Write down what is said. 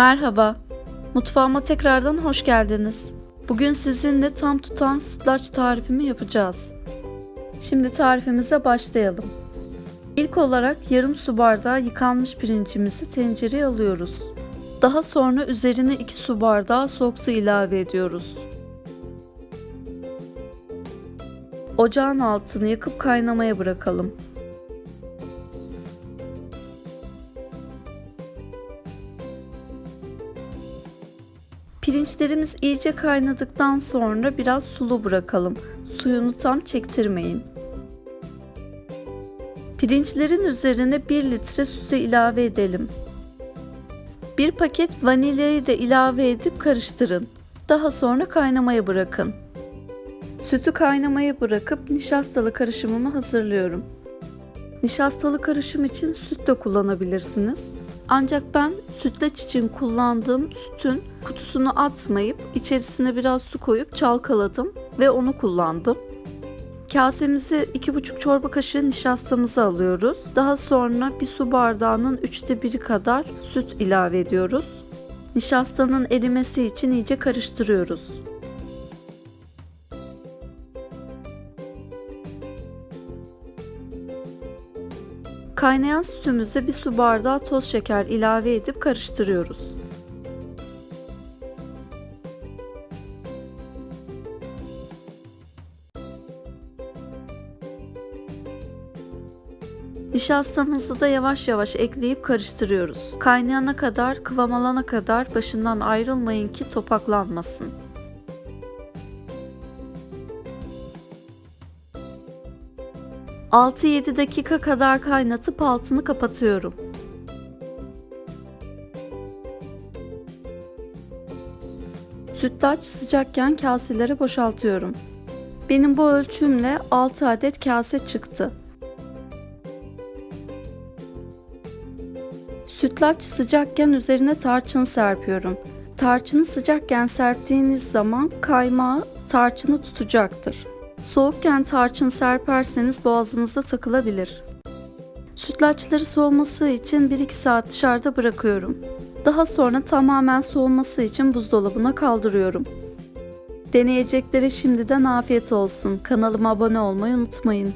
Merhaba. Mutfağıma tekrardan hoş geldiniz. Bugün sizinle tam tutan sütlaç tarifimi yapacağız. Şimdi tarifimize başlayalım. İlk olarak yarım su bardağı yıkanmış pirincimizi tencereye alıyoruz. Daha sonra üzerine 2 su bardağı soğuk su ilave ediyoruz. Ocağın altını yakıp kaynamaya bırakalım. Pirinçlerimiz iyice kaynadıktan sonra biraz sulu bırakalım. Suyunu tam çektirmeyin. Pirinçlerin üzerine 1 litre sütü ilave edelim. Bir paket vanilyayı da ilave edip karıştırın. Daha sonra kaynamaya bırakın. Sütü kaynamaya bırakıp nişastalı karışımımı hazırlıyorum. Nişastalı karışım için süt de kullanabilirsiniz. Ancak ben sütlaç için kullandığım sütün kutusunu atmayıp içerisine biraz su koyup çalkaladım ve onu kullandım. Kasemize 2,5 çorba kaşığı nişastamızı alıyoruz. Daha sonra bir su bardağının üçte biri kadar süt ilave ediyoruz. Nişastanın erimesi için iyice karıştırıyoruz. Kaynayan sütümüze bir su bardağı toz şeker ilave edip karıştırıyoruz. Nişastamızı da yavaş yavaş ekleyip karıştırıyoruz. Kaynayana kadar, kıvam alana kadar başından ayrılmayın ki topaklanmasın. ...6-7 dakika kadar kaynatıp altını kapatıyorum. Sütlaç sıcakken kaselere boşaltıyorum. Benim bu ölçümle 6 adet kase çıktı. Sütlaç sıcakken üzerine tarçın serpiyorum. Tarçını sıcakken serptiğiniz zaman kaymağı tarçını tutacaktır. Soğukken tarçın serperseniz boğazınıza takılabilir. Sütlaçları soğuması için 1-2 saat dışarıda bırakıyorum. Daha sonra tamamen soğuması için buzdolabına kaldırıyorum. Deneyeceklere şimdiden afiyet olsun. Kanalıma abone olmayı unutmayın.